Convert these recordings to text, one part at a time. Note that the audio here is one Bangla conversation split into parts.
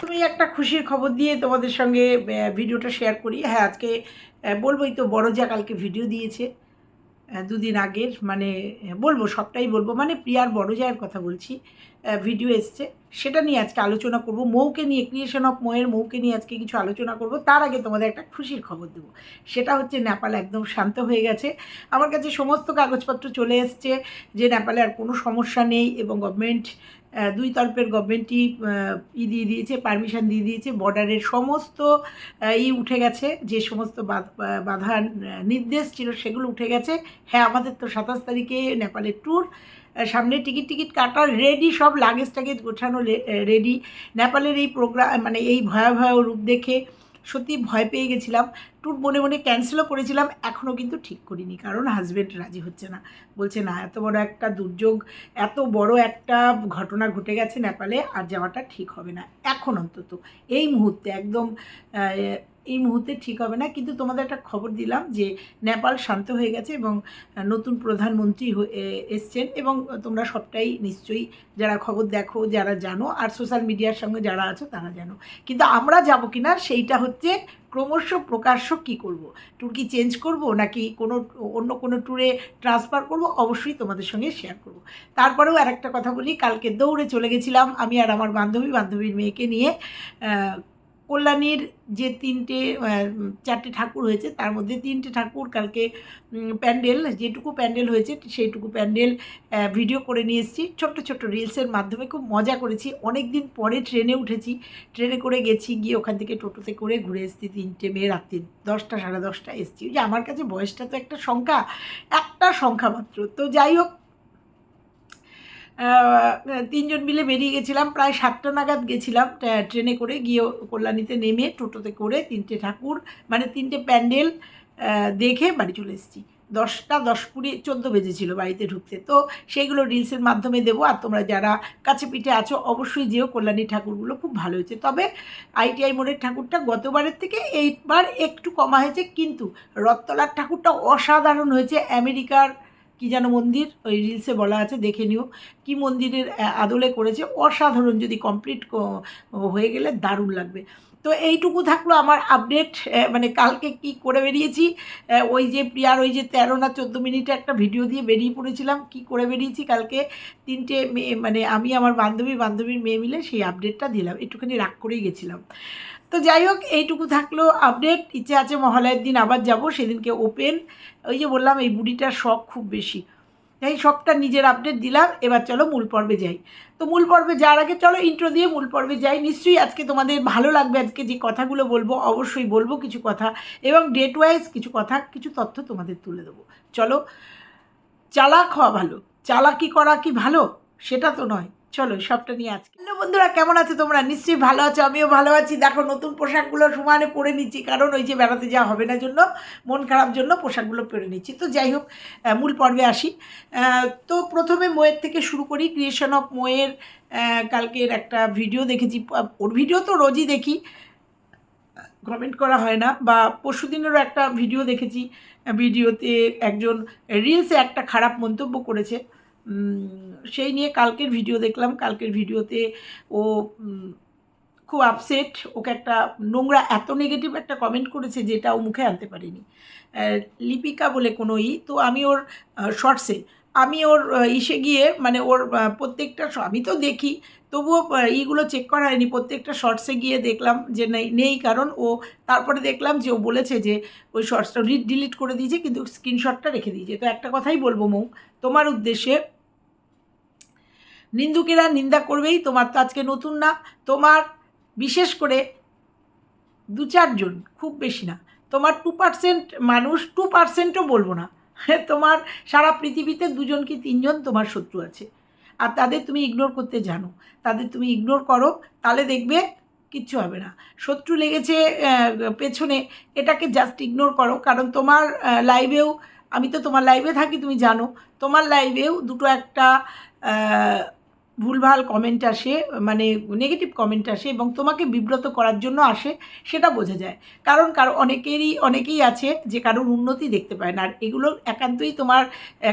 তুমি একটা খুশির খবর দিয়ে তোমাদের সঙ্গে ভিডিওটা শেয়ার করি। হ্যাঁ আজকে বলবোই তো বড় যা কালকে ভিডিও দিয়েছে। দুদিন আগের মানে বলব, সবটাই বলব। মানে প্রিয়ার বড় জায়ের কথা বলছি ভিডিও এসছে। সেটা নিয়ে আজকে আলোচনা করব। মৌকে নিয়ে ক্রিয়েশন অফ মৌয়ের মৌকে নিয়ে আজকে কিছু আলোচনা করব। তার আগে তোমাদের একটা খুশির খবর দেবো। সেটা হচ্ছে, নেপাল একদম শান্ত হয়ে গেছে। আমার কাছে সমস্ত কাগজপত্র চলে এসছে যে, নেপালে আর কোনো সমস্যা নেই এবং গভর্নমেন্ট দুই তরফের গভর্নমেন্টই ই দিয়ে দিয়েছে, পারমিশন দিয়ে দিয়েছে, বর্ডারের সমস্ত ই উঠে গেছে, যে সমস্ত বাধ- নির্দেশ ছিল সেগুলো উঠে গেছে। হ্যাঁ আমাদের তো সাতাশ তারিখে নেপালের ট্যুর সামনে টিকিট টিকিট কাটার রেডি সব লাগেজ টাগেজ গোছানো রেডি নেপালের এই প্রোগ্রাম মানে এই ভয়াবহ রূপ দেখে সত্যি ভয় পেয়ে গেছিলাম। ট্যুর মনে মনে ক্যান্সেলও করেছিলাম এখনও কিন্তু ঠিক করিনি, কারণ হাজব্যান্ড রাজি হচ্ছে না। বলছে, না, এত বড় একটা দুর্যোগ, এত বড় একটা ঘটনা ঘটে গেছে নেপালে, আর যাওয়াটা ঠিক হবে না। এখন অন্তত এই মুহূর্তে একদম এই মুহূর্তে ঠিক হবে না। কিন্তু তোমাদের একটা খবর দিলাম যে নেপাল শান্ত হয়ে গেছে এবং নতুন প্রধানমন্ত্রী এসছেন এবং তোমরা সবটাই নিশ্চয়ই যারা খবর দেখো, যারা জানো আর সোশ্যাল মিডিয়ার সঙ্গে যারা আছো তারা জানো। কিন্তু আমরা যাব কি না সেইটা হচ্ছে ক্রমশ প্রকাশ্য কি করব? ট্যুর কি চেঞ্জ করব নাকি কোনো, অন্য কোনো ট্যুরে ট্রান্সফার করব? অবশ্যই তোমাদের সঙ্গে শেয়ার করব। তারপরেও আর একটা কথা বলি, কালকে দৌড়ে চলে গেছিলাম আমি আর আমার বান্ধবী, বান্ধবীর মেয়েকে নিয়ে। কল্যাণীর যে তিনটে চারটে ঠাকুর হয়েছে, তার মধ্যে তিনটে ঠাকুর কালকে প্যান্ডেল, যেটুকু প্যান্ডেল হয়েছে, সেইটুকু প্যান্ডেল ভিডিও করে নিয়ে এসেছি। ছোট্ট ছোট্ট রিলসের মাধ্যমে খুব মজা করেছি। অনেক দিন পরে ট্রেনে উঠেছি। ট্রেনে করে গেছি, গিয়ে ওখান থেকে টোটোতে করে ঘুরে এসেছি তিনটে মেয়ে, রাত্রি দশটা, সাড়ে দশটা এসেছি। যে আমার কাছে বয়সটা তো একটা সংখ্যা একটা সংখ্যা মাত্র। তো যাই হোক তিনজন মিলে বেরিয়ে গেছিলাম। প্রায় সাতটা নাগাদ গেছিলাম ট্রেনে করে। গিয়ে কল্যাণীতে নেমে টোটোতে করে তিনটে ঠাকুর মানে তিনটে প্যান্ডেল দেখে বাড়ি চলে এসেছি। দশটা, দশ কুড়ি, চোদ্দ বেজেছিল বাড়িতে ঢুকতে। তো সেইগুলো রিলসের মাধ্যমে দেবো। আর তোমরা যারা কাছে পিঠে আছো, অবশ্যই যেও। কল্যাণী ঠাকুরগুলো খুব ভালো হয়েছে। তবে আইটিআই মোড়ের ঠাকুরটা গতবারের থেকে এইবার একটু কমা হয়েছে। কিন্তু রথতলার ঠাকুরটা অসাধারণ হয়েছে। আমেরিকার কি যেন মন্দির, ওই রিলসে বলা আছে, দেখে নিও। কি মন্দিরের আদলে করেছে, অসাধারণ যদি কমপ্লিট হয়ে গেলে দারুণ লাগবে। তো এইটুকু থাকল আমার আপডেট মানে কালকে কি করে বেরিয়েছি ওই যে প্রিয়ার ওই যে তেরো না চোদ্দ মিনিটে একটা ভিডিও দিয়ে বেরিয়ে পড়েছিলাম, কি করে বেরিয়েছি কালকে তিনটে মেয়ে মানে আমি, আমার বান্ধবী, বান্ধবীর মেয়ে মিলে সেই আপডেটটা দিলাম, একটুখানি রাগ করেই গেছিলাম। তো যাই হোক, এইটুকু থাকল আপডেট ইচ্ছে আছে মহালয়ের দিন আবার যাব, সেদিনকে ওপেন ওই যে বললাম, এই বুড়িটার শখ খুব বেশি। তাই সবটা নিজের আপডেট দিলাম। এবার চলো মূল পর্বে যাই। তো মূল পর্বে যাওয়ার আগে চলো ইন্ট্রো দিয়ে মূল পর্বে যাই। নিশ্চয়ই আজকে তোমাদের ভালো লাগবে আজকে যে কথাগুলো বলব, অবশ্যই বলব কিছু কথা। এবং ডেট ওয়াইজ কিছু কথা, কিছু তথ্য তোমাদের তুলে দেবো। চলো, চালাক হওয়া ভালো। চালাকি করা কি ভালো? সেটা তো নয়। চলো, সবটা নিয়ে আজকে। হ্যালো বন্ধুরা, কেমন আছো তোমরা? নিশ্চয়ই ভালো আছো, আমিও ভালো আছি। দেখো, নতুন পোশাকগুলো সমানে পরে নিচ্ছি, কারণ ওই যে বেড়াতে যাওয়া হবে না জন্য, মন খারাপ জন্য পোশাকগুলো পরে নিচ্ছি। তো যাই হোক মূল পর্বে আসি। তো প্রথমে মোয়ের থেকে শুরু করি ক্রিয়েশন অফ মোয়ের কালকের একটা ভিডিও দেখেছি। ওর ভিডিও তো রোজই দেখি। কমেন্ট করা হয় না, বা পরশু দিনেরও একটা ভিডিও দেখেছি ভিডিওতে একজন রিলসে একটা খারাপ মন্তব্য করেছে। সেই নিয়ে কালকের ভিডিও দেখলাম। কালকের ভিডিওতে ও খুব আপসেট ওকে একটা নোংরা, এত নেগেটিভ একটা কমেন্ট করেছে যেটা ও মুখে আনতে পারিনি। লিপিকা বলে কোনো ই, তো আমি ওর শর্টসে আমি ওর ইসে গিয়ে মানে ওর প্রত্যেকটা আমি তো দেখি, তবুও ইগুলো চেক করা হয়নি। প্রত্যেকটা শর্টসে গিয়ে দেখলাম যে নেই নেই কারণ ও, তারপরে দেখলাম যে ও বলেছে যে ওই শর্টসটা ডিলিট করে দিয়েছে, কিন্তু স্ক্রিনশটটা রেখে দিয়েছে। তো একটা কথাই বলব মৌ, তোমার উদ্দেশ্যে নিন্দুকেরা নিন্দা করবেই, তোমার তো আজকে নতুন না। তোমার বিশেষ করে দু চারজন খুব বেশি না। তোমার টু পার্সেন্ট মানুষ টু পার্সেন্টও বলব না। হ্যাঁ তোমার সারা পৃথিবীতে দুজন কি তিনজন তোমার শত্রু আছে। আর তাদের তুমি ইগনোর করতে জানো। তাদের তুমি ইগনোর করো, তাহলে দেখবে কিচ্ছু হবে না। শত্রু লেগেছে পেছনে, এটাকে জাস্ট ইগনোর করো। কারণ তোমার লাইভেও আমি তো তোমার লাইভে থাকি, তুমি জানো। তোমার লাইভেও দুটো একটা ভুলভাল কমেন্ট আসে মানে নেগেটিভ কমেন্ট আসে এবং তোমাকে বিব্রত করার জন্য আসে, সেটা বোঝা যায়। কারণ কারও অনেকেরই, অনেকেই আছে যে কারোর উন্নতি দেখতে পায় না, আর এগুলো একান্তই তোমার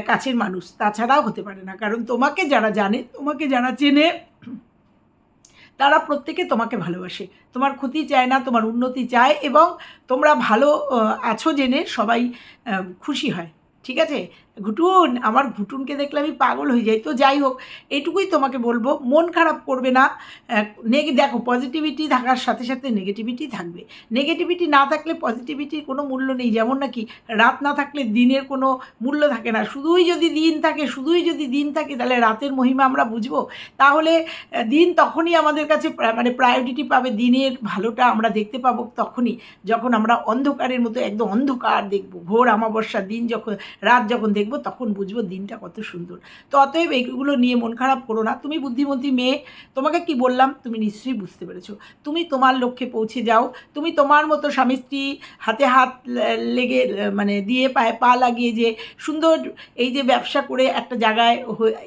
কাছের মানুষ, তাছাড়াও হতে পারে না। কারণ তোমাকে যারা জানে, তোমাকে যারা চেনে, তারা প্রত্যেকে তোমাকে ভালোবাসে। তোমার ক্ষতি চায় না, তোমার উন্নতি চায় এবং তোমরা ভালো আছো জেনে সবাই খুশি হয়। ঠিক আছে? ঘুটুন, আমার ঘুটুনকে দেখলে আমি পাগল হয়ে যাই। তো যাই হোক এইটুকুই তোমাকে বলব, মন খারাপ করবে না। নেগে, দেখো পজিটিভিটি থাকার সাথে সাথে নেগেটিভিটি থাকবে। নেগেটিভিটি না থাকলে পজিটিভিটির কোনো মূল্য নেই। যেমন নাকি রাত না থাকলে দিনের কোনো মূল্য থাকে না। শুধুই যদি দিন থাকে, শুধুই যদি দিন থাকে, তাহলে রাতের মহিমা আমরা বুঝব। তাহলে দিন তখনই আমাদের কাছে মানে প্রায়োরিটি পাবে। দিনের ভালোটা আমরা দেখতে পাবো তখনই, যখন আমরা অন্ধকারের মতো একদম অন্ধকার দেখব। ঘোর অমাবস্যার দিন যখন, রাত যখন দেখব, তখন বুঝব দিনটা কত সুন্দর। তো অতএব এইগুলো নিয়ে মন খারাপ করো না। তুমি বুদ্ধিমতী মেয়ে, তোমাকে কি বললাম? তুমি নিশ্চয়ই বুঝতে পেরেছ। তুমি তোমার লক্ষ্যে পৌঁছে যাও। তুমি তোমার মতো স্বামী স্ত্রী হাতে হাত লেগে মানে দিয়ে পায়ে পা লাগিয়ে যে সুন্দর এই যে ব্যবসা করে একটা জায়গায়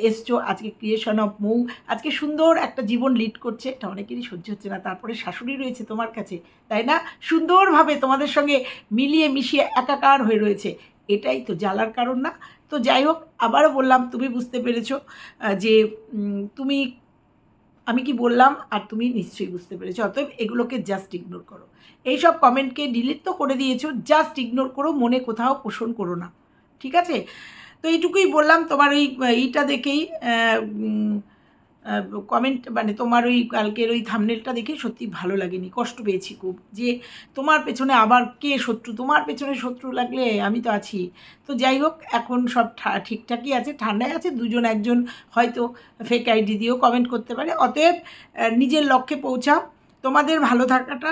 এসছো, আজকে ক্রিয়েশন অফ মৌ, আজকে সুন্দর একটা জীবন লিড করছে। এটা অনেকেরই সহ্য হচ্ছে না। তারপরে শাশুড়ি রয়েছে তোমার কাছে, তাই না? সুন্দরভাবে তোমাদের সঙ্গে মিলিয়ে মিশিয়ে একাকার হয়ে রয়েছে। এটাই তো জ্বালার কারণ না। তো যাই হোক, আবারও বললাম, তুমি বুঝতে পেরেছ যে তুমি, আমি কি বললাম আর তুমি নিশ্চয়ই বুঝতে পেরেছ, অতএব এগুলোকে জাস্ট ইগনোর করো। এইসব কমেন্টকে ডিলিট তো করে দিয়েছ জাস্ট ইগনোর করো, মনে কোথাও পোষণ করো না। ঠিক আছে? তো এইটুকুই বললাম, তোমার ওই এইটা দেখেই কমেন্ট মানে তোমার ওই কালকের ওই থামনেলটা দেখে সত্যি ভালো লাগেনি, কষ্ট পেয়েছি খুব। যে তোমার পেছনে আবার কে শত্রু? তোমার পেছনে শত্রু লাগলে আমি তো আছি। তো যাই হোক, এখন সব ঠিকঠাকই আছে, ঠান্ডায় আছে, দুজন একজন হয়তো ফেক আইডি দিয়েও কমেন্ট করতে পারে। অতএব নিজের লক্ষ্যে পৌঁছাও। তোমাদের ভালো থাকাটা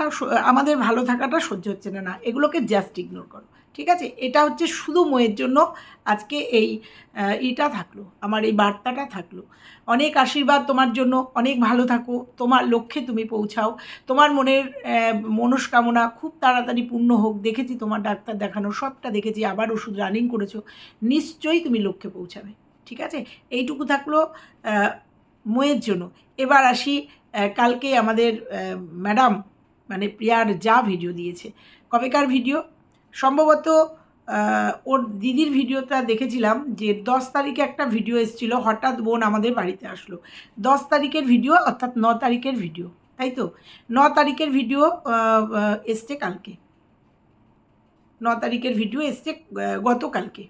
আমাদের ভালো থাকাটা সহ্য হচ্ছে না না, এগুলোকে জাস্ট ইগনোর করো, ঠিক আছে? এটা হচ্ছে শুধু ময়ের জন্য আজকে এই ইটা থাকল, আমার এই বার্তাটা থাকল। অনেক আশীর্বাদ তোমার জন্য, অনেক ভালো থাকো, তোমার লক্ষ্যে তুমি পৌঁছাও, তোমার মনের মনস্কামনা খুব তাড়াতাড়ি পূর্ণ হোক, দেখেছি তোমার ডাক্তার দেখানো সবটা দেখেছি, আবার ওষুধ রানিং করেছ, নিশ্চয়ই তুমি লক্ষ্যে পৌঁছাবে, ঠিক আছে? এইটুকু থাকল ময়ের জন্য। এবার আসি কালকে আমাদের ম্যাডাম মানে প্রিয়ার যা ভিডিও দিয়েছে, কবেকার ভিডিও? সম্ভবত ওর দিদির ভিডিওটা দেখেছিলাম যে দশ তারিখে একটা ভিডিও এসেছিল, হঠাৎ বোন আমাদের বাড়িতে আসলো। দশ তারিখের ভিডিও, অর্থাৎ ন তারিখের ভিডিও, তাই তো? ন তারিখের ভিডিও এসছে কালকে। ন তারিখের ভিডিও এসছে গতকালকে।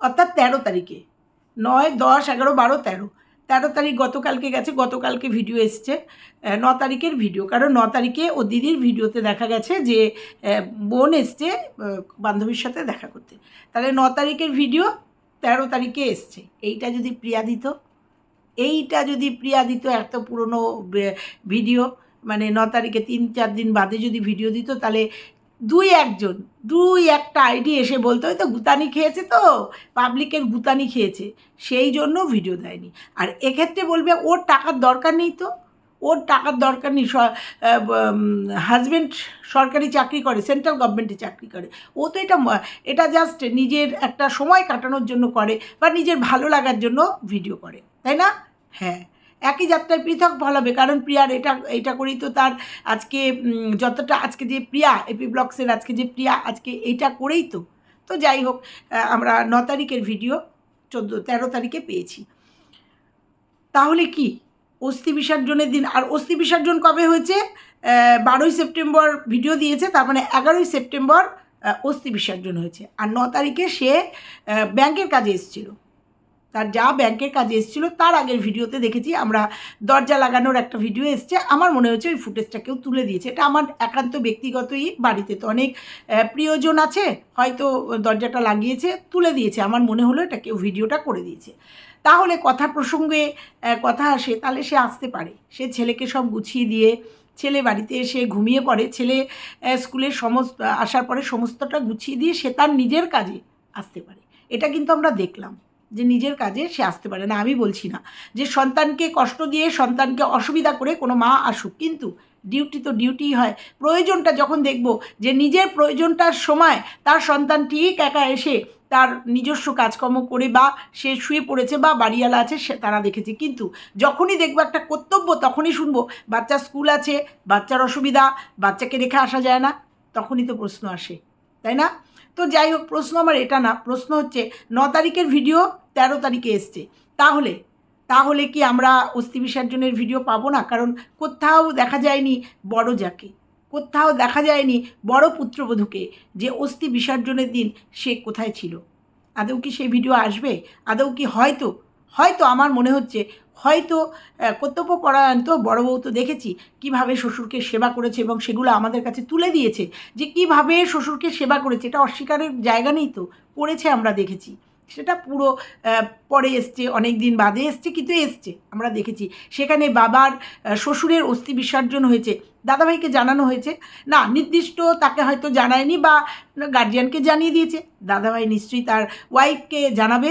অর্থাৎ তেরো তারিখে। নয়, দশ, এগারো, বারো, তেরো। তেরো তারিখ গতকালকে গেছে, গতকালকে ভিডিও এসছে। ন তারিখের ভিডিও কারণ ন তারিখে ও দিদির ভিডিওতে দেখা গেছে যে বোন এসছে বান্ধবীর সাথে দেখা করতে। তাহলে ন তারিখের ভিডিও তেরো তারিখে এসছে। এইটা যদি প্রিয়া দিত, এইটা যদি প্রিয়া দিত, এত পুরনো ভিডিও মানে ন তারিখে তিন, চার দিন বাদে যদি ভিডিও দিত, তাহলে দুই একজন, দুই একটা আইডি এসে বলতো ওই তো গুতানি খেয়েছে তো, পাবলিকের গুতানি খেয়েছে, সেই জন্য ভিডিও দেয়নি। আর এক্ষেত্রে বলবে ওর টাকার দরকার নেই তো, ওর টাকার দরকার নেই হাজব্যান্ড সরকারি চাকরি করে সেন্ট্রাল গভর্নমেন্টে চাকরি করে। ও তো এটা এটা জাস্ট নিজের একটা সময় কাটানোর জন্য করে বা নিজের ভালো লাগার জন্য ভিডিও করে, তাই না? হ্যাঁ। একই যাত্রায় পৃথক ফল হবে। কারণ প্রিয়ার এটা এটা করেই তো তার আজকে যতটা আজকে যে প্রিয়া এপি ব্লগসের আজকে যে প্রিয়া, আজকে এইটা করেই তো। তো যাই হোক আমরা ন তারিখের ভিডিও, চোদ্দ, তেরো তারিখে পেয়েছি। তাহলে কি? অস্থি বিসর্জনের দিন। আর অস্থি বিসর্জন কবে হয়েছে? বারোই সেপ্টেম্বর ভিডিও দিয়েছে, তার মানে এগারোই সেপ্টেম্বর অস্থি বিসর্জন হয়েছে। আর ন তারিখে সে ব্যাংকের কাজে এসেছিল। তার যা ব্যাংকের কাজে এসেছিল, তার আগের ভিডিওতে দেখেছি আমরা দরজা লাগানোর একটা ভিডিও এসছে। আমার মনে হচ্ছে ওই ফুটেজটা কেউ তুলে দিয়েছে। এটা আমার একান্ত ব্যক্তিগতই বাড়িতে তো অনেক প্রিয়জন আছে, হয়তো দরজাটা লাগিয়েছে, তুলে দিয়েছে। আমার মনে হলো এটা কেউ ভিডিওটা করে দিয়েছে। তাহলে কথা প্রসঙ্গে কথা আসে, তাহলে সে আসতে পারে। সে ছেলেকে সব গুছিয়ে দিয়ে, ছেলে বাড়িতে এসে ঘুমিয়ে পড়ে। ছেলে স্কুলের সমস্ত, আসার পরে সমস্তটা গুছিয়ে দিয়ে সে তার নিজের কাজে আসতে পারে। এটা কিন্তু আমরা দেখলাম। যে নিজের কাজে সে আসতে পারে না, আমি বলছি না। যে সন্তানকে কষ্ট দিয়ে সন্তানকে অসুবিধা করে কোনো মা আসুক, কিন্তু ডিউটি তো ডিউটি হয়। প্রয়োজনটা যখন দেখব যে নিজের প্রয়োজনটার সময় তার সন্তান ঠিক একা এসে তার নিজস্ব কাজকর্ম করে বা সে শুয়ে পড়েছে বা বাড়িওয়ালা আছে, সে তারা দেখেছে। কিন্তু যখনই দেখব একটা কর্তব্য, তখনই শুনব বাচ্চার স্কুল আছে, বাচ্চার অসুবিধা, বাচ্চাকে রেখে আসা যায় না, তখনই তো প্রশ্ন আসে। তাই না? তো যাই হোক, প্রশ্ন আমার এটা না। প্রশ্ন হচ্ছে, ন তারিখের ভিডিও তেরো তারিখে এসছে। তাহলে তাহলে কি আমরা অস্থি বিসর্জনের ভিডিও পাবো না? কারণ কোথাও দেখা যায়নি বড় যাকে। কোথাও দেখা যায়নি বড় পুত্রবধূকে যে অস্থি বিসর্জনের দিন সে কোথায় ছিল। আদৌ কি সেই ভিডিও আসবে? আদৌ কি হয়তো হয়তো আমার মনে হচ্ছে হয়তো আহ, কর্তব্য পরায়ণ তো বড় বউ তো দেখেছি কীভাবে শ্বশুরকে সেবা করেছে এবং সেগুলো আমাদের কাছে তুলে দিয়েছে। যে কীভাবে শ্বশুরকে সেবা করেছে এটা অস্বীকারের জায়গা নেই তো করেছে আমরা দেখেছি। সেটা পুরো পরে এসছে অনেক দিন বাদে এসছে, কিন্তু এসছে। আমরা দেখেছি। সেখানে বাবার শ্বশুরের অস্থি বিসর্জন হয়েছে। দাদাভাইকে জানানো হয়েছে। না, নির্দিষ্ট তাকে হয়তো জানায়নি বা গার্জিয়ানকে জানিয়ে দিয়েছে। দাদাভাই নিশ্চয়ই তার ওয়াইফকে জানাবে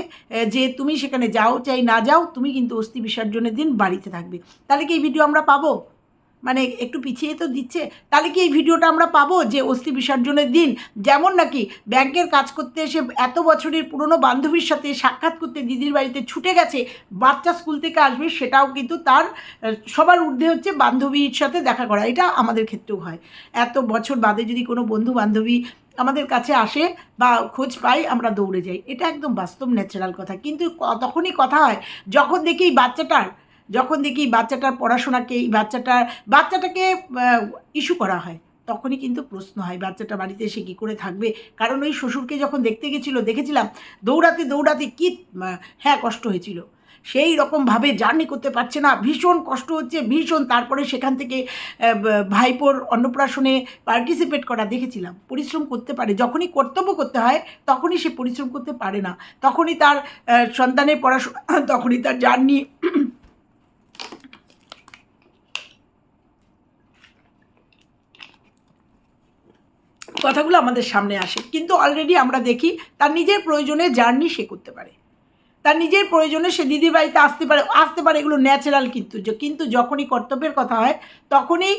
যে তুমি সেখানে যাও, চাই না যাও, তুমি কিন্তু অস্থি বিসর্জনের দিন বাড়িতে থাকবে। তাহলে কি এই ভিডিও আমরা পাবো? মানে একটু পিছিয়ে তো দিচ্ছে, তাহলে কি এই ভিডিওটা আমরা পাবো যে অস্থি বিসর্জনের দিন? যেমন নাকি ব্যাংকের কাজ করতে এসে এত বছরের পুরনো বান্ধবীর সাথে সাক্ষাৎ করতে দিদির বাড়িতে ছুটে গেছে, বাচ্চা স্কুল থেকে আসবে, সেটাও কিন্তু তার, সবার ঊর্ধ্বে হচ্ছে বান্ধবীর সাথে দেখা করা, এটা আমাদের ক্ষেত্রেও হয়। এত বছর বাদে যদি কোনো বন্ধু বান্ধবী আমাদের কাছে আসে বা খোঁজ পাই আমরা দৌড়ে যাই। এটা একদম বাস্তব ন্যাচারাল কথা। কিন্তু তখনই কথা হয়, যখন দেখি বাচ্চাটার যখন দেখি বাচ্চাটার পড়াশোনাকে, এই বাচ্চাটার, বাচ্চাটাকে ইস্যু করা হয়, তখনই কিন্তু প্রশ্ন হয়, বাচ্চাটা বাড়িতে এসে কী করে থাকবে? কারণ ওই শ্বশুরকে যখন দেখতে গেছিল, দেখেছিলাম, দৌড়াতে দৌড়াতে কী হ্যাঁ কষ্ট হয়েছিল। সেই রকমভাবে জার্নি করতে পারছে না, ভীষণ কষ্ট হচ্ছে, ভীষণ তারপরে সেখান থেকে ভাইপোর অন্নপ্রাশনে পার্টিসিপেট করা দেখেছিলাম। পরিশ্রম করতে পারে, যখনই কর্তব্য করতে হয়, তখনই সে পরিশ্রম করতে পারে না। তখনই তার সন্তানের পড়াশোনা, তখনই তার জার্নি কথাগুলো আমাদের সামনে আসে। কিন্তু অলরেডি আমরা দেখি, তার নিজের প্রয়োজনে জার্নি সে করতে পারে। তার নিজের প্রয়োজনে সে দিদির বাড়িতে আসতে পারে আসতে পারে এগুলো ন্যাচারাল কিন্তু কিন্তু যখনই কর্তব্যের কথা হয়, তখনই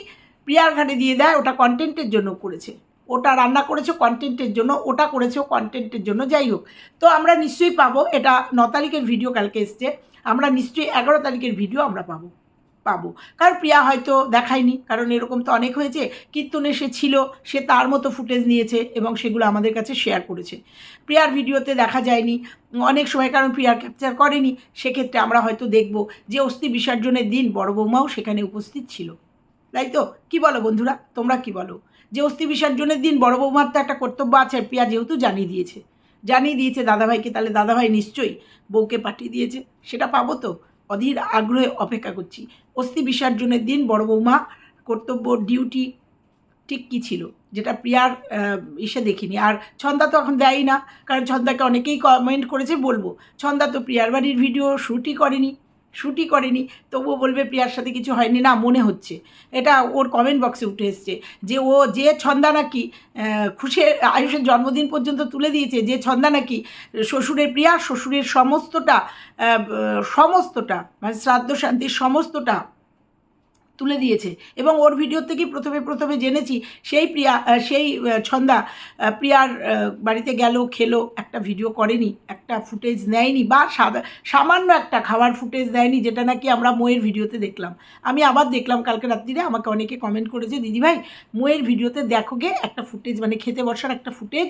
প্রিয়ার ঘাটে দিয়ে দেয়, ওটা কন্টেন্টের জন্য করেছে। ওটা রান্না করেছে কন্টেন্টের জন্য, ওটা করেছে কন্টেন্টের জন্য, যাই হোক। তো আমরা নিশ্চয়ই পাবো, এটা ন তারিখের ভিডিও কালকে এসছে। আমরা নিশ্চয়ই এগারো তারিখের ভিডিও আমরা পাবো। পাবো। কারণ প্রিয়া হয়তো দেখায়নি, কারণ এরকম তো অনেক হয়েছে। কীর্তনে সে ছিল, সে তার মতো ফুটেজ নিয়েছে এবং সেগুলো আমাদের কাছে শেয়ার করেছে। প্রিয়ার ভিডিওতে দেখা যায়নি, অনেক সময় কারণ প্রিয়ার ক্যাপচার করেনি, সেক্ষেত্রে আমরা হয়তো দেখব যে অস্থি বিসর্জনের দিন বড় বৌমাও সেখানে উপস্থিত ছিল। তাই তো? কী বলো বন্ধুরা? তোমরা কি বলো? যে অস্থি বিসর্জনের দিন বড় বৌমার তো একটা কর্তব্য আছে প্রিয়া যেহেতু জানিয়ে দিয়েছে। জানিয়ে দিয়েছে দাদাভাইকে, তাহলে দাদাভাই নিশ্চয়ই বউকে পাঠিয়ে দিয়েছে। সেটা পাবো তো? অধীর আগ্রহে অপেক্ষা করছি। অস্থি বিসর্জনের দিন বড় বৌমা কর্তব্য ডিউটি ঠিক কী ছিল? যেটা প্রিয়ার ইসে দেখিনি। আর ছন্দা তো এখন দেয়ই না, কারণ ছন্দাকে অনেকেই কমেন্ট করেছে বলব, ছন্দা তো প্রিয়ার বাড়ির ভিডিও শ্যুটই করেনি। শ্যুটই করেনি। তবুও বলবে প্রিয়ার সাথে কিছু হয়নি। না, মনে হচ্ছে। এটা ওর কমেন্ট বক্সে উঠে এসছে যে, ও যে ছন্দা নাকি খুশে খুশির আয়ুষের জন্মদিন পর্যন্ত তুলে দিয়েছে, যে ছন্দা নাকি শ্বশুরের প্রিয়া, শ্বশুরের সমস্তটা সমস্তটা মানে শ্রাদ্ধ শান্তির সমস্তটা তুলে দিয়েছে। এবং ওর ভিডিও থেকেই প্রথমে প্রথমে জেনেছি, সেই প্রিয়া সেই ছন্দা প্রিয়ার বাড়িতে গেল, খেলো, একটা ভিডিও করেনি, একটা ফুটেজ নেয়নি বা সামান্য একটা খাওয়ার ফুটেজ দেয়নি, যেটা নাকি আমরা মোয়ের ভিডিওতে দেখলাম। আমি আবার দেখলাম কালকে রাত্রিরে, আমাকে অনেকে কমেন্ট করেছে, দিদিভাই মোয়ের ভিডিওতে দেখো গে, একটা ফুটেজ মানে খেতে বসার একটা ফুটেজ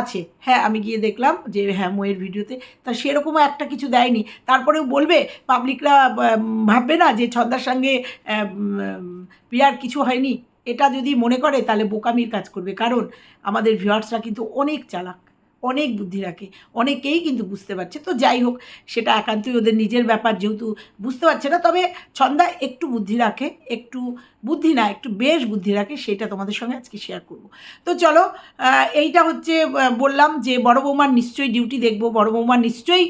আছে। হ্যাঁ আমি গিয়ে দেখলাম যে হ্যাঁ মোয়ের ভিডিওতে তা। সেরকমও একটা কিছু দেয়নি। তারপরেও বলবে পাবলিকরা ভাববে না যে, ছন্দার সঙ্গে প্রিয়ার কিছু হয়নি। এটা যদি মনে করে তাহলে বোকামির কাজ করবে। কারণ আমাদের ভিউয়ার্সরা কিন্তু অনেক চালাক। অনেক বুদ্ধি রাখে, অনেকেই কিন্তু বুঝতে পারছে। তো যাই হোক, সেটা একান্তই ওদের নিজের ব্যাপার যেহেতু বুঝতে পারছে না, তবে ছন্দা একটু বুদ্ধি রাখে, একটু বুদ্ধি না, একটু বেশ বুদ্ধি রাখে, সেটা তোমাদের সঙ্গে আজকে শেয়ার করব। তো চলো এইটা হচ্ছে বললাম যে বড় বৌমার নিশ্চয়ই ডিউটি দেখব, বড় বৌমার নিশ্চয়ই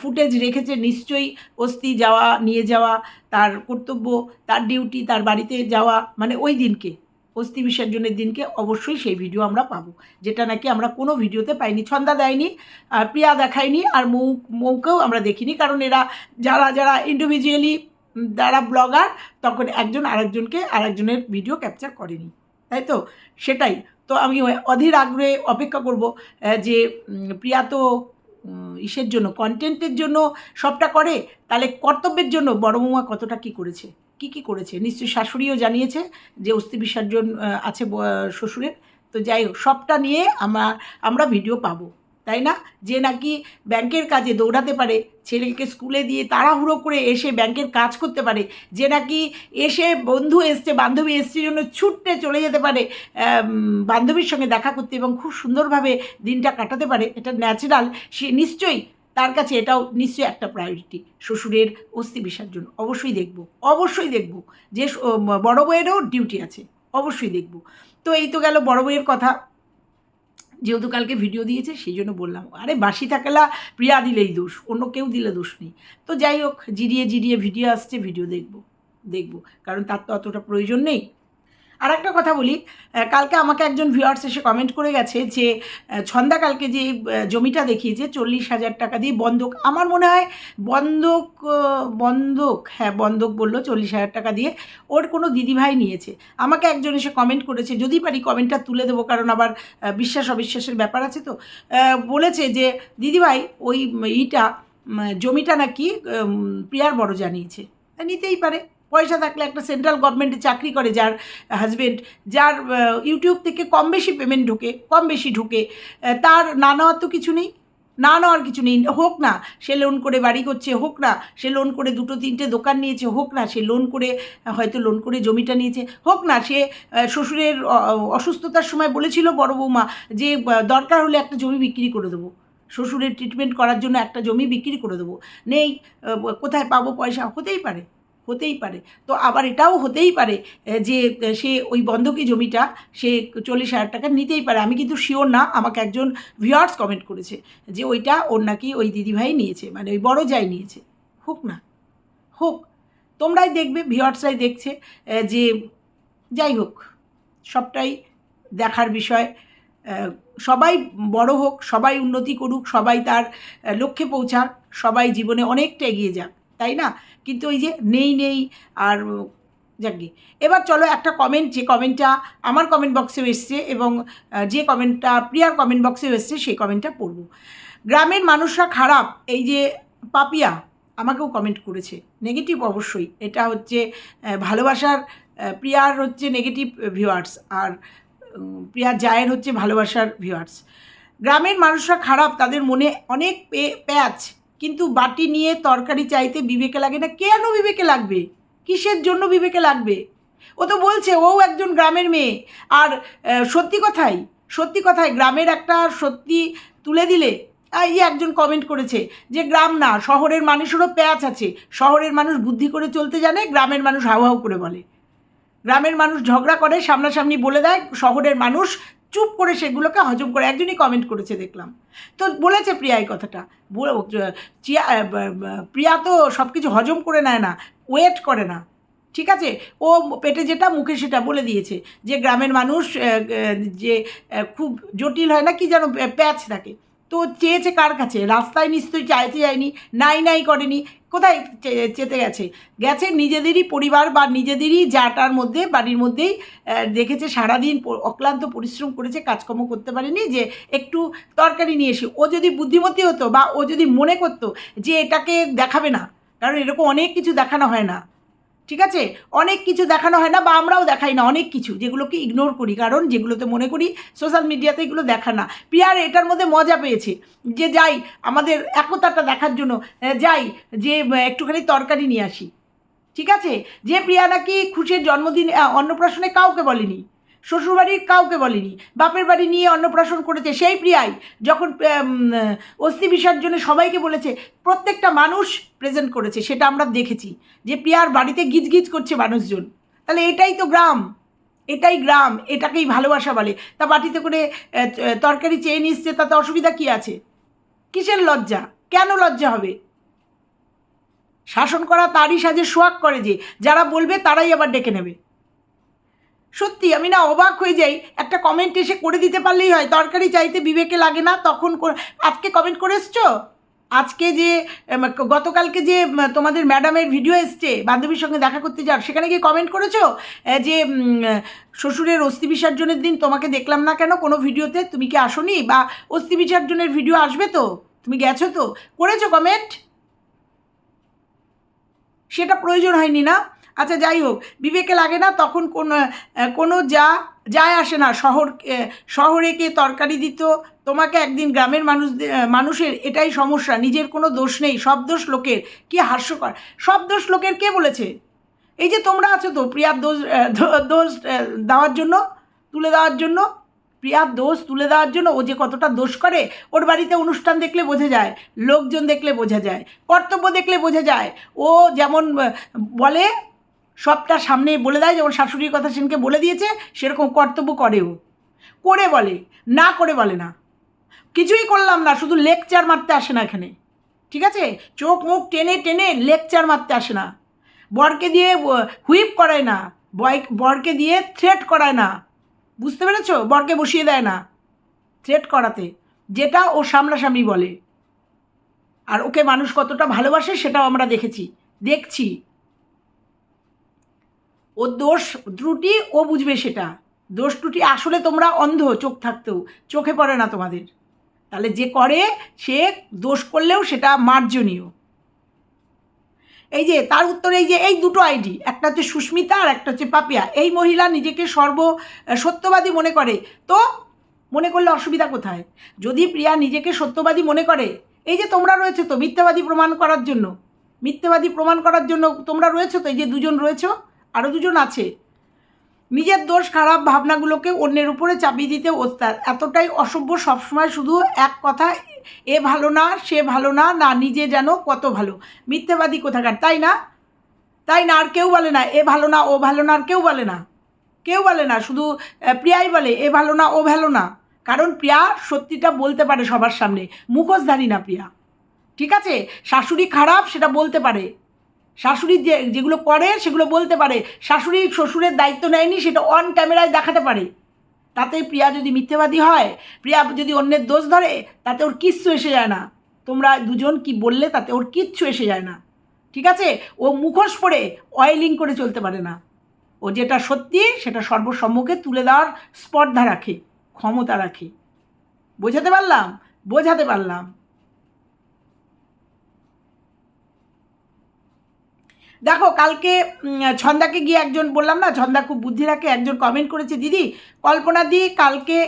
ফুটেজ রেখেছে, নিশ্চয়ই অস্থি যাওয়া, নিয়ে যাওয়া, তার কর্তব্য, তার ডিউটি তার বাড়িতে যাওয়া মানে ওই দিনকে। অস্থি বিসর্জনের দিনকে অবশ্যই সেই ভিডিও আমরা পাবো। যেটা নাকি আমরা কোনো ভিডিওতে পাইনি, ছন্দা দেয়নি, আর প্রিয়া দেখায়নি, আর মৌ, মৌকেও আমরা দেখিনি। কারণ এরা যারা যারা ইন্ডিভিজুয়ালি যারা ব্লগার তখন একজন আরেকজনকে আরেকজনের ভিডিও ক্যাপচার করেনি। তাই তো? সেটাই। তো আমি অধীর আগ্রহে অপেক্ষা করব যে প্রিয়া তো ইসের জন্য কন্টেন্টের জন্য সবটা করে, তাহলে কর্তব্যের জন্য বড় বৌমা কতটা কি করেছে? কি কি করেছে? নিশ্চয়ই শাশুড়িও জানিয়েছে যে অস্থি বিসর্জন আছে শ্বশুরের। তো যাই হোক, সবটা নিয়ে আমরা আমরা ভিডিও পাবো, তাই না? যে নাকি ব্যাংকের কাজে দৌড়াতে পারে, ছেলেকে স্কুলে দিয়ে তাড়াহুড়ো করে এসে ব্যাংকের কাজ করতে পারে, যে নাকি এসে বন্ধু এসছে, বান্ধবী এসছে জন্য ছুটতে চলে যেতে পারে বান্ধবীর সঙ্গে দেখা করতে এবং খুব সুন্দরভাবে দিনটা কাটাতে পারে, এটা ন্যাচারাল সে নিশ্চয়ই তার কাছে এটাও নিশ্চয়ই একটা প্রায়োরিটি শ্বশুরের অস্থি বিসর্জন অবশ্যই দেখব অবশ্যই দেখব। যে বড় বউয়েরও ডিউটি আছে, অবশ্যই দেখব। তো এই তো গেল বড় বউয়ের কথা। যেহেতু কালকে ভিডিও দিয়েছে, সেই জন্য বললাম, আরে বাসি থাকেলা, প্রিয়া দিলেই দোষ, অন্য কেউ দিলে দোষ নেই। তো যাই হোক, জিরিয়ে জিরিয়ে ভিডিও আসছে ভিডিও দেখব দেখব। কারণ তার তো অতটা প্রয়োজন নেই। আর একটা কথা বলি কালকে আমাকে একজন ভিউয়ার্স এসে কমেন্ট করে গেছে যে ছন্দা কালকে যে জমিটা দেখিয়েছে চল্লিশ হাজার টাকা দিয়ে বন্ধক, আমার মনে হয় বন্ধক বন্ধক হ্যাঁ বন্ধক বলল চল্লিশ হাজার টাকা দিয়ে, ওর কোনো দিদিভাই নিয়েছে। আমাকে একজন এসে কমেন্ট করেছে, যদি পারি কমেন্টটা তুলে দেবো, কারণ আবার বিশ্বাস অবিশ্বাসের ব্যাপার আছে তো বলেছে যে, দিদিভাই, ওই ইটা জমিটা নাকি প্রিয়ার বড় জানিয়েছে। নিতেই পারে। পয়সা থাকলে একটা সেন্ট্রাল গভর্নমেন্টে চাকরি করে যার হাজবেন্ড যার ইউটিউব থেকে কম বেশি পেমেন্ট ঢোকে, কম বেশি ঢোকে তার না নেওয়ার তো কিছু নেই, না নেওয়ার কিছু নেই, হোক না, সে লোন করে বাড়ি করছে, হোক না, সে লোন করে দুটো তিনটে দোকান নিয়েছে, হোক না, সে লোন করে, হয়তো লোন করে জমিটা নিয়েছে, হোক না, সে শ্বশুরের অসুস্থতার সময় বলেছিল বড় বৌমা যে দরকার হলে একটা জমি বিক্রি করে দেবো, শ্বশুরের ট্রিটমেন্ট করার জন্য একটা জমি বিক্রি করে দেবো, নেই কোথায় পাবো পয়সা, হতেই পারে। হতেই পারে। তো আবার এটাও হতেই পারে যে সে ওই বন্ধকি জমিটা সে চল্লিশ হাজার টাকা নিতেই পারে। আমি কিন্তু শিওর না, আমাকে একজন ভিওয়ার্স কমেন্ট করেছে যে ওইটা ওর নাকি ওই দিদিভাই নিয়েছে মানে ওই বড় যাই নিয়েছে। হোক না, হোক, তোমরাই দেখবে ভিউয়ার্সরাই দেখছে যে, যাই হোক, সবটাই দেখার বিষয় সবাই বড় হোক, সবাই উন্নতি করুক, সবাই তার লক্ষ্যে পৌঁছাক, সবাই জীবনে অনেকটা এগিয়ে যাক। তাই না? কিন্তু ওই যে নেই নেই আর যাকে এবার চলো একটা কমেন্ট যে কমেন্টটা আমার কমেন্ট বক্সেও এসছে এবং যে কমেন্টটা প্রিয়ার কমেন্ট বক্সেও এসছে সেই কমেন্টটা পড়ব। গ্রামের মানুষরা খারাপ, এই যে পাপিয়া আমাকেও কমেন্ট করেছে। নেগেটিভ অবশ্যই। এটা হচ্ছে ভালোবাসার প্রিয়ার হচ্ছে নেগেটিভ ভিউয়ার্স আর প্রিয়ার জায়ের হচ্ছে ভালোবাসার ভিউয়ার্স গ্রামের মানুষরা খারাপ, তাদের মনে অনেক পে- প্যাচ কিন্তু বাটি নিয়ে তরকারি চাইতে বিবেকে লাগে না। কেন বিবেকে লাগবে? কিসের জন্য বিবেকে লাগবে? ও তো বলছে, ও একজন গ্রামের মেয়ে। আর সত্যি কথাই সত্যি কথাই, গ্রামের একটা সত্যি তুলে দিলে এই একজন কমেন্ট করেছে যে, গ্রাম না, শহরের মানুষেরও প্যাচ আছে। শহরের মানুষ বুদ্ধি করে চলতে জানে, গ্রামের মানুষ হাউ করে বলে। গ্রামের মানুষ ঝগড়া করে, সামনাসামনি বলে দেয়, শহরের মানুষ চুপ করে সেগুলোকে হজম করে, একজনই কমেন্ট করেছে দেখলাম। তো বলেছে প্রিয়া এই কথাটা। প্রিয়া তো সব কিছু হজম করে নেয় না ওয়েট করে না। ঠিক আছে? ও পেটে যেটা, মুখে সেটা বলে দিয়েছে যে গ্রামের মানুষ যে খুব জটিল হয় না, কি যেন প্যাচ থাকে। তো চেয়েছে কার কাছে? রাস্তায় নিশ্চয়ই চাইতে যায়নি, নাই নাই করেনি। কোথায় চেতে গেছে? গেছে নিজেদেরই পরিবার বা নিজেদেরই যাটার মধ্যে, বাড়ির মধ্যেই দেখেছে সারাদিন অক্লান্ত পরিশ্রম করেছে, কাজকর্ম করতে পারেনি যে একটু তরকারি নিয়ে এসে, ও যদি বুদ্ধিমতী হতো বা ও যদি মনে করতো যে এটাকে দেখাবে না, কারণ এরকম অনেক কিছু দেখানো হয় না। ঠিক আছে? অনেক কিছু দেখানো হয় না বা আমরাও দেখাই না, অনেক কিছু যেগুলোকে ইগনোর করি। কারণ যেগুলোতে মনে করি সোশ্যাল মিডিয়াতে এগুলো দেখা না। প্রিয়ার এটার মধ্যে মজা পেয়েছে যে যাই, আমাদের একতাটা দেখার জন্য যাই, যে একটুখানি তরকারি নিয়ে আসি। ঠিক আছে? যে প্রিয়া নাকি খুশির জন্মদিন অন্নপ্রাশনে কাউকে বলেনি। শ্বশুরবাড়ির কাউকে বলেনি, বাপের বাড়ি নিয়ে অন্নপ্রাশন করেছে সেই প্রিয়াই, যখন অস্থি বিসর্জনে সবাইকে বলেছে, প্রত্যেকটা মানুষ প্রেজেন্ট করেছে, সেটা আমরা দেখেছি, যে প্রিয়ার বাড়িতে গিজগিজ করছে মানুষজন। তাহলে এটাই তো গ্রাম, এটাই গ্রাম, এটাকেই ভালোবাসা বলে। তা বাটিতে করে তরকারি চেয়ে নিচ্ছে, তাতে অসুবিধা কি আছে? কিসের লজ্জা? কেন লজ্জা হবে? শাসন করা তারই সাজে সোয়াগ করে যে, যারা বলবে তারাই আবার ডেকে নেবে। সত্যি, আমি না অবাক হয়ে যাই। একটা কমেন্ট এসে করে দিতে পারলেই হয়। তরকারি চাইতে বিবেকে লাগে না, তখন আজকে কমেন্ট করে এসছো? আজকে যে গতকালকে যে তোমাদের ম্যাডামের ভিডিও এসছে, বান্ধবীর সঙ্গে দেখা করতে যাও, সেখানে গিয়ে কমেন্ট করেছ? যে শ্বশুরের অস্থি বিসর্জনের দিন তোমাকে দেখলাম না কেন? কোনো ভিডিওতে তুমি কি আসোনি? বা অস্থি বিসর্জনের ভিডিও আসবে তো? তুমি গেছো তো? করেছ কমেন্ট সেটা প্রয়োজন হয়নি না? আচ্ছা যাই হোক, বিবেকে লাগে না, তখন কোন কোনো যা, যায় আসে না। শহর শহরে কে তরকারি দিত? তোমাকে একদিন গ্রামের মানুষ মানুষের এটাই সমস্যা, নিজের কোনো দোষ নেই, সব দোষ লোকের। কি হাস্যকর। সব দোষ লোকের কে বলেছে? এই যে তোমরা আছো তো, প্রিয়ার দোষ দোষ দেওয়ার জন্য, তুলে দেওয়ার জন্য, প্রিয়ার দোষ তুলে দেওয়ার জন্য ও যে কতটা দোষ করে, ওর বাড়িতে অনুষ্ঠান দেখলে বোঝা যায়, লোকজন দেখলে বোঝা যায়, কর্তব্য দেখলে বোঝা যায়। ও যেমন বলে সবটা সামনে বলে দেয়, যেমন শাশুড়ির কথা সেনকে বলে দিয়েছে, সেরকম কর্তব্য করেও। করে বলে, না করে বলে না। কিছুই করলাম না, শুধু লেকচার মারতে আসে না এখানে। ঠিক আছে? চোখ মুখ টেনে টেনে লেকচার মারতে আসে না। বরকে দিয়ে হুইপ করায় না। বয়, বরকে দিয়ে থ্রেট করায় না। বুঝতে পেরেছ? বরকে বসিয়ে দেয় না। থ্রেট করাতে, যেটা ও সামনাসামনি বলে। আর ওকে মানুষ কতটা ভালোবাসে, সেটাও আমরা দেখেছি। দেখছি। ওর দোষ ত্রুটি, ও বুঝবে সেটা। দোষ ত্রুটি আসলে তোমরা অন্ধ, চোখ থাকতেও, চোখে পড়ে না তোমাদের। তাহলে যে করে, সে দোষ করলেও সেটা মার্জনীয়। এই যে, তার উত্তরে এই যে, এই দুটো আইডি একটা হচ্ছে সুস্মিতা আর একটা হচ্ছে পাপিয়া। এই মহিলা নিজেকে সর্ব সত্যবাদী মনে করে। তো, মনে করলে অসুবিধা কোথায়? যদি প্রিয়া নিজেকে সত্যবাদী মনে করে, এই যে তোমরা রয়েছে তো, মিথ্যাবাদী প্রমাণ করার জন্য। মিথ্যাবাদী প্রমাণ করার জন্য তোমরা রয়েছে তো, এই যে দুজন রয়েছে আরও দুজন আছে। নিজের দোষ খারাপ ভাবনাগুলোকে অন্যের উপরে চাপিয়ে দিতে ওস্তাদ। এতটাই অসভ্য সবসময় শুধু এক কথা, এ ভালো না, সে ভালো না না নিজে যেন কত ভালো। মিথ্যাবাদী কোথাকার, তাই না? তাই না? আর কেউ বলে না, এ ভালো না, ও ভালো না, আর কেউ বলে না। কেউ বলে না, শুধু প্রিয়াই বলে, এ ভালো না, ও ভালো না। কারণ প্রিয়া সত্যিটা বলতে পারে সবার সামনে। মুখোশধারী না প্রিয়া। ঠিক আছে? শাশুড়ি খারাপ, সেটা বলতে পারে। শাশুড়ি যে, যেগুলো করে সেগুলো বলতে পারে। শাশুড়ি শ্বশুরের দায়িত্ব নেয়নি, সেটা অন ক্যামেরায় দেখাতে পারে। তাতে প্রিয়া যদি মিথ্যেবাদী হয়, প্রিয়া যদি অন্যের দোষ ধরে, তাতে ওর কিচ্ছু এসে যায় না। তোমরা দুজন কি বললে, তাতে ওর কিচ্ছু এসে যায় না। ঠিক আছে? ও মুখোশ পরে অয়েলিং করে চলতে পারে না। ও যেটা সত্যি, সেটা সর্বসম্মুখে তুলে দেওয়ার স্পর্ধা রাখে, ক্ষমতা রাখে। বোঝাতে পারলাম? বোঝাতে পারলাম। দেখো, কালকে ছন্দাকে গিয়ে একজন বললাম না, ছন্দা খুব বুদ্ধি রাখে, একজন কমেন্ট করেছে, দিদি, কল্পনা দি কালকে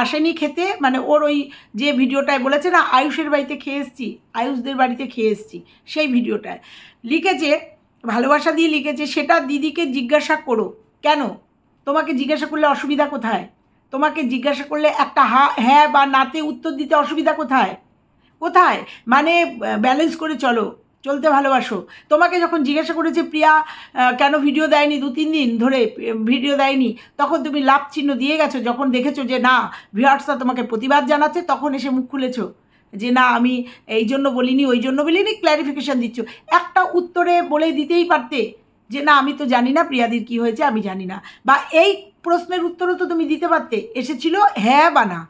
আসেনি খেতে? মানে ওর ওই যে ভিডিওটায় বলেছে না, আয়ুষের বাড়িতে খেয়ে এসছি, আয়ুষদের বাড়িতে খেয়ে এসছি। সেই ভিডিওটায় লিখেছে, ভালোবাসা দিয়ে লিখেছে, সেটা দিদিকে জিজ্ঞাসা করো। কেন? তোমাকে জিজ্ঞাসা করলে অসুবিধা কোথায়? তোমাকে জিজ্ঞাসা করলে একটা হা হ্যাঁ বা নাতে উত্তর দিতে অসুবিধা কোথায়? কোথায়? মানে ব্যালেন্স করে চলো। চলতে ভালোবাসো। তোমাকে যখন জিজ্ঞাসা করেছে, প্রিয়া কেন ভিডিও দেয়নি? দু, তিন দিন ধরে ভিডিও দেয়নি। তখন তুমি লাভ চিহ্ন দিয়ে গেছো। যখন দেখেছ যে, না ভিউয়ার্সরা তোমাকে প্রতিবাদ জানাচ্ছে, তখন এসে মুখ খুলেছো। যে, না, আমি এই জন্য বলিনি, ওই জন্য বলিনি। ক্ল্যারিফিকেশান দিচ্ছ। একটা উত্তরে বলে দিতেই পারতে যে, না, আমি তো জানি না প্রিয়াদির কি হয়েছে, আমি জানি না। বা এই প্রশ্নের উত্তরও তো তুমি দিতে পারতে। এসেছিল হ্যাঁ বা না?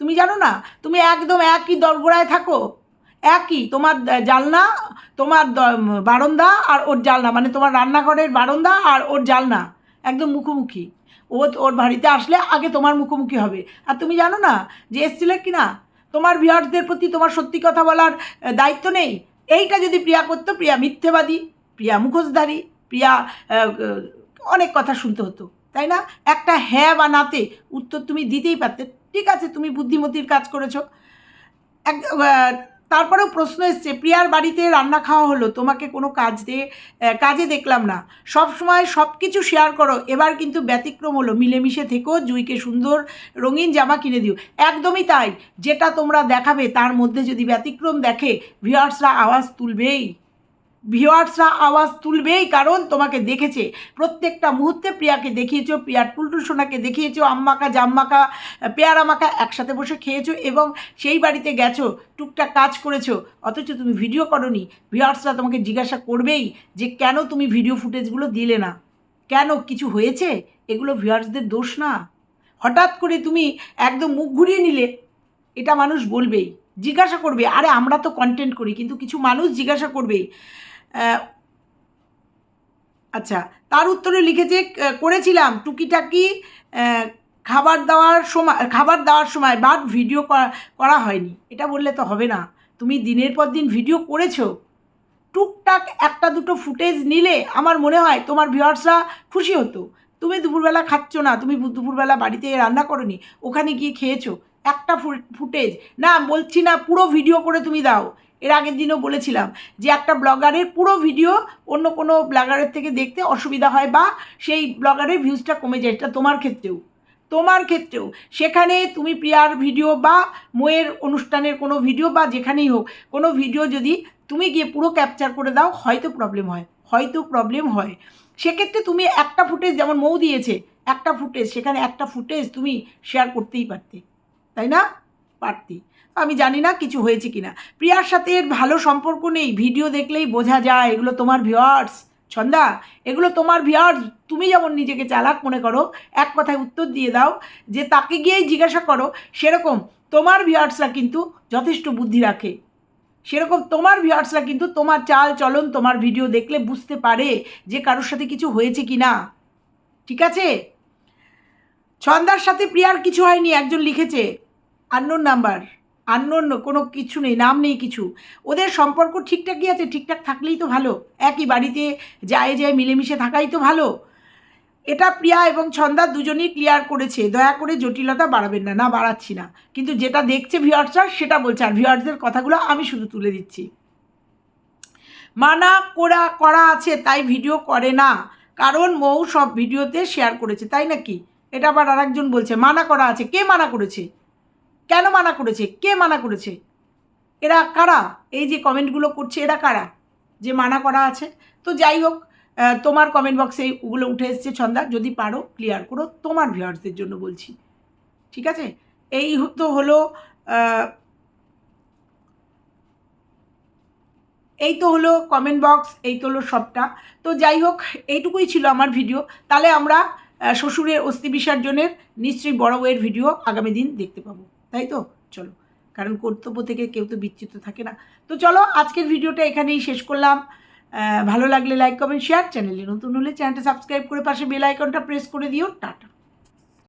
তুমি জানো না? তুমি একদম একই দরগোড়ায় থাকো। একই, তোমার জালনা, তোমার বারান্দা আর ওর জালনা মানে তোমার রান্নাঘরের বারান্দা আর ওর জালনা, একদম মুখোমুখি। ও, ওর বাড়িতে আসলে আগে তোমার মুখোমুখি হবে। আর তুমি জানো না যে এসছিলে কি না তোমার ভিউয়ার্সদের প্রতি তোমার সত্যি কথা বলার দায়িত্ব নেই। এইটা যদি প্রিয়া করতো, প্রিয়া মিথ্যেবাদী, প্রিয়া মুখোশধারী, প্রিয়া অনেক কথা শুনতে হতো, তাই না? একটা হ্যাঁ বা নাতে উত্তর তুমি দিতেই পারতে। ঠিক আছে, তুমি বুদ্ধিমতির কাজ করেছ। এক তারপরেও প্রশ্ন এসছে, প্রিয়ার বাড়িতে রান্না খাওয়া হলো, তোমাকে কোনো কাজ দিয়ে কাজে দেখলাম না। সব সময় সব কিছু শেয়ার করো, এবার কিন্তু ব্যতিক্রম হলো। মিলেমিশে থেকেও জুইকে সুন্দর রঙিন জামা কিনে দিও। একদমই তাই। যেটা তোমরা দেখাবে, তার মধ্যে যদি ব্যতিক্রম দেখে, ভিউয়ার্সরা আওয়াজ তুলবেই। ভিউয়ার্সরা আওয়াজ তুলবেই কারণ তোমাকে দেখেছে। প্রত্যেকটা মুহূর্তে প্রিয়াকে দেখিয়েছো প্রিয়ার টুলটুল সোনাকে দেখিয়েছো আম্মাকা জাম্মাকা পেয়ারা মাখা একসাথে বসে খেয়েছো এবং সেই বাড়িতে গেছো টুকটাক কাজ করেছ। অথচ তুমি ভিডিও করনি। ভিউয়ার্সরা তোমাকে জিজ্ঞাসা করবেই যে কেন তুমি ভিডিও ফুটেজগুলো দিলে না? কেন? কিছু হয়েছে? এগুলো ভিউয়ার্সদের দোষ না? হঠাৎ করে তুমি একদম মুখ ঘুরিয়ে নিলে এটা মানুষ বলবেই। জিজ্ঞাসা করবে আরে আমরা তো কন্টেন্ট করি। কিন্তু কিছু মানুষ জিজ্ঞাসা করবেই আহ, আচ্ছা তার উত্তরে লিখেছে করেছিলাম, টুকিটাকি খাবার দেওয়ার সময় খাবার দেওয়ার সময় বাট ভিডিও করা হয়নি। এটা বললে তো হবে না। তুমি দিনের পর দিন ভিডিও করেছ। টুকটাক একটা দুটো ফুটেজ নিলে আমার মনে হয় তোমার ভিউয়ার্সরা খুশি হতো। তুমি দুপুরবেলা খাচ্ছ না, তুমি দুপুরবেলা বাড়িতে রান্না করনি, ওখানে গিয়ে খেয়েছো। একটা ফুটেজ। না, বলছি না, পুরো ভিডিও করে তুমি দাও। এর আগের দিনও বলেছিলাম যে একটা ব্লগারের পুরো ভিডিও অন্য কোনো ব্লগারের থেকে দেখতে অসুবিধা হয় বা সেই ব্লগারের ভিউজটা কমে যায়, এটা তোমার ক্ষেত্রেও। তোমার ক্ষেত্রেও। সেখানে তুমি প্রিয়ার ভিডিও বা মোয়ের অনুষ্ঠানের কোনো ভিডিও বা যেখানেই হোক, কোনো ভিডিও যদি তুমি গিয়ে পুরো ক্যাপচার করে দাও, হয়তো প্রবলেম হয়, হয়তো প্রবলেম হয়। সেক্ষেত্রে তুমি একটা ফুটেজ যেমন মৌ দিয়েছে, একটা ফুটেজ সেখানে একটা ফুটেজ তুমি শেয়ার করতেই পারতে। তাই না? পারতে। আমি জানি না কিছু হয়েছে কি না প্রিয়ার সাথে এর ভালো সম্পর্ক নেই। ভিডিও দেখলেই বোঝা যায়, এগুলো তোমার ভিওয়ার্স ছন্দা, এগুলো তোমার ভিওয়ার্স তুমি যেমন নিজেকে চালাক মনে করো, এক কথায় উত্তর দিয়ে দাও, যে তাকে গিয়েই জিজ্ঞাসা করো, সেরকম তোমার ভিওয়ার্সরা কিন্তু যথেষ্ট বুদ্ধি রাখে। সেরকম তোমার ভিউয়ার্সরা কিন্তু তোমার চাল চলন, তোমার ভিডিও দেখলে বুঝতে পারে যে কারোর সাথে কিছু হয়েছে কি না ঠিক আছে? ছন্দার সাথে প্রিয়ার কিছু হয়নি, একজন লিখেছে। আননোন নাম্বার আননোন কোনো কিছু নেই, নাম নেই কিছু। ওদের সম্পর্ক ঠিকঠাকই আছে, ঠিকঠাক থাকলেই তো ভালো। একই বাড়িতে যায় যায়, মিলেমিশে থাকাই তো ভালো। এটা প্রিয়া এবং ছন্দা দুজনেই ক্লিয়ার করেছে। দয়া করে জটিলতা বাড়াবেন না না বাড়াচ্ছি না। কিন্তু যেটা দেখছে ভিউয়ার্সরা সেটা বলছে। আর ভিউয়ার্সদের কথাগুলো আমি শুধু তুলে দিচ্ছি। মানা করা করা আছে, তাই ভিডিও করে না। কারণ মৌ সব ভিডিওতে শেয়ার করেছে, তাই নাকি? এটা আবার আরেকজন বলছে, মানা করা আছে। কে মানা করেছে? কেন মানা করেছে? কে মানা করেছে? এরা কারা? এই যে কমেন্টগুলো করছে, এরা কারা? যে মানা করা আছে? তো যাই হোক তোমার কমেন্ট বক্সে ওগুলো উঠে এসছে, ছন্দা। যদি পারো ক্লিয়ার করো। তোমার ভিউয়ার্সদের জন্য বলছি। ঠিক আছে? এই তো হলো এই তো হলো কমেন্ট বক্স এই তো হলো সবটা। তো যাই হোক, এইটুকুই ছিল আমার ভিডিও তাহলে আমরা শ্বশুরের অস্থি বিসর্জনের নিশ্চয়ই বড় বউয়ের ভিডিও আগামী দিন দেখতে পাবো। তাই তো? চলো। কারণ কর্তব্য থেকে কেউ তো বিচ্যুত থাকে না। তো চলো, আজকের ভিডিওটা এখানেই শেষ করলাম। ভালো লাগলে লাইক কমেন্ট শেয়ার চ্যানেলে নতুন হলে চ্যানেলটা সাবস্ক্রাইব করে পাশে বেল আইকনটা প্রেস করে দিও। টাটা।